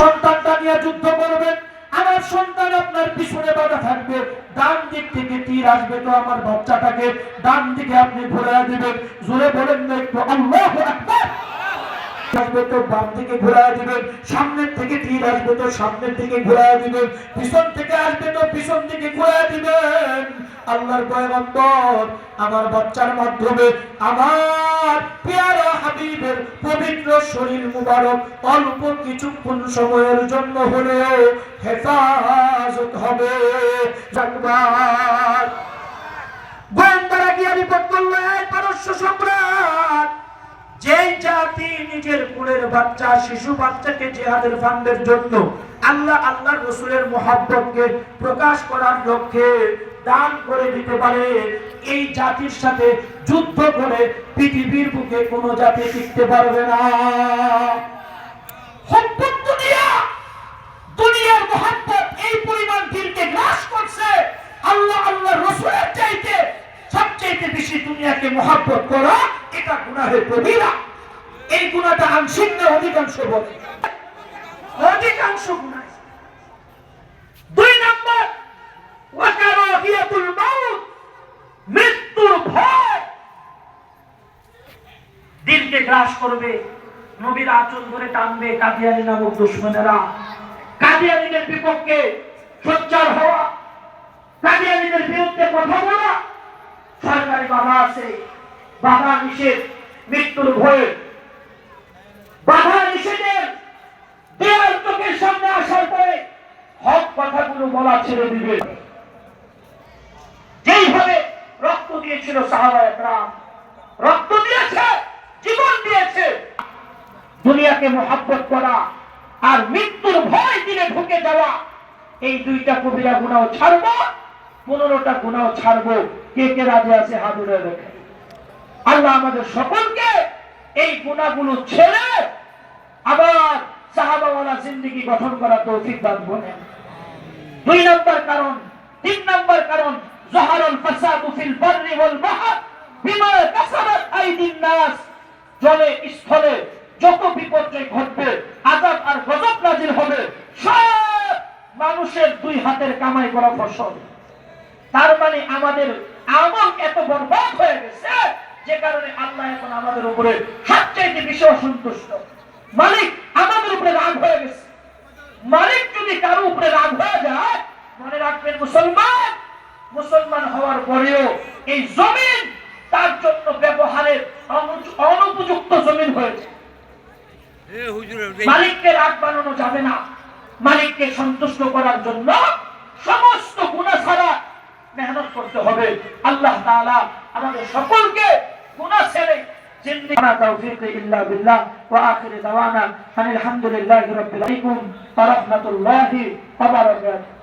সন্তানটা নিয়ে যুদ্ধ করবেন, আমার সন্তান আপনার পিছনে বাধা থাকবে। ডান দিক থেকে তীর আসবে তো আমার বাচ্চাটাকে, ডান দিকে আপনি ঘুরে দিবেন। জোরে বলেন না একটু, আল্লাহু আকবার! আসবে তো বাম দিবেন, সামনের থেকে তীর আসবে তো সামনের দিকে ঘুরায় দিবেন, পিছন থেকে আসবে তো পিছন দিকে ঘুরায় দিবেন। আল্লাহর পয়গম্বর, আমার বাচ্চার মাধ্যমে আমার পেয়ারা হাবিবের পবিত্র শরীর মুবারক অল্প কিছুক্ষণ সময়ের জন্য হলেও হেফাজত হবে। গোয়েন্দারা গিয়ে রিপোর্ট করল পারস্য সম্রাট, যেই জাতি নিজের কুলের বাচ্চা, শিশু বাচ্চাকে জিহাদের ফান্ডের জন্য আল্লাহ আল্লাহ রসুলের মোহাব্বতকে প্রকাশ করার লক্ষ্যে দান করে দিতে পারে। এই জাতির সাথে যুদ্ধ করে পৃথিবীর বুকে কোনো জাতি টিকতে পারবে না। দুনিয়া, দুনিয়ার মোহাব্বত এই পরিমাণ দিলকে গ্রাস করছে। আল্লাহ আল্লাহ রসুলের চাইতে সবচাইতে বেশি দুনিয়াকে মোহাব্বত করা, এটা গুনাহের কবিরা এই গুণাটা আংশিক না অধিকাংশ বলে? অধিকাংশ গুণা দুই নম্বর ওয়াকারাহিয়াতুল মাউত মৃত্যুর ভয় দিলকে গ্রাস করবে? নবীর আচল ধরে টানবে কাদিয়ানি নামক দুশ্মনেরা। কাদিয়ানিদের বিপক্ষে সোচ্চার হওয়া। কাদিয়ানিদের বিরুদ্ধে কথা বলা। সরকারি বাধা আছে। বাধা নিষেধ, মৃত্যুর ভয়ে। বাধা নিষেধের দেয়াল চোখের সামনে আসার পরে হক কথাগুলো বলা ছেড়ে দিবে। যেইভাবে রক্ত দিয়েছিল সাহাবা একরাম রক্ত দিয়েছে দুনিয়াকে মোহাব্বত করা আর মৃত্যুর ভয় দিলে ঢুকে যাওয়া, এই দুইটা কবিরা গুণাও ছাড়বো, পনেরোটা গুণাও ছাড়বো। কে কে রাজে আছে হাদুরে রেখে? আল্লাহ আমাদের সকলকে এই গুণাগুলো ছেড়ে আবার সাহাবাওয়ালা জিন্দিগি গঠন করা তৌফিক দান বলেন দুই নম্বর কারণ, তিন নম্বর কারণ, জহারুল ফাসাদু ফিল বাররি ওয়াল বাহর বিমা কাসাবাত আইদিন নাস। জলে, স্থলে যত বিপর্যয় ঘটবে আযাব আর গজব নাজিল হবে, সব মানুষের দুই হাতের কামাই করা ফসল। তার মানে আমাদের আমল এত বরবাদ হয়ে গেছে, যে কারণে আল্লাহ এখন আমাদের উপরে সবচাইতে বেশি অসন্তুষ্ট। মালিক আমাদের উপরে রাগ হয়ে গেছে। মালিক যদি কারও উপরে রাগ হয়ে যায়, মনে রাখবেন মুসলমান মুসলমান হওয়ার পরেও এই জমিন তার জন্য ব্যবহারের অনু- অনুপযুক্ত মালিককে রাগ বানানো যাবে না। মালিককে সন্তুষ্ট করার জন্য সমস্ত গুণা ছাড়া মেহনত করতে হবে। আল্লাহ তাআলা আমাদের সকলকে গুণা ছেড়ে জিন্দি توفيق তৌফিক ইল্লা বিল্লাহ। ওয়া আখির দাওয়ানা لله رب আলামিন। ওয়া ওয়া বারাকাতুহু।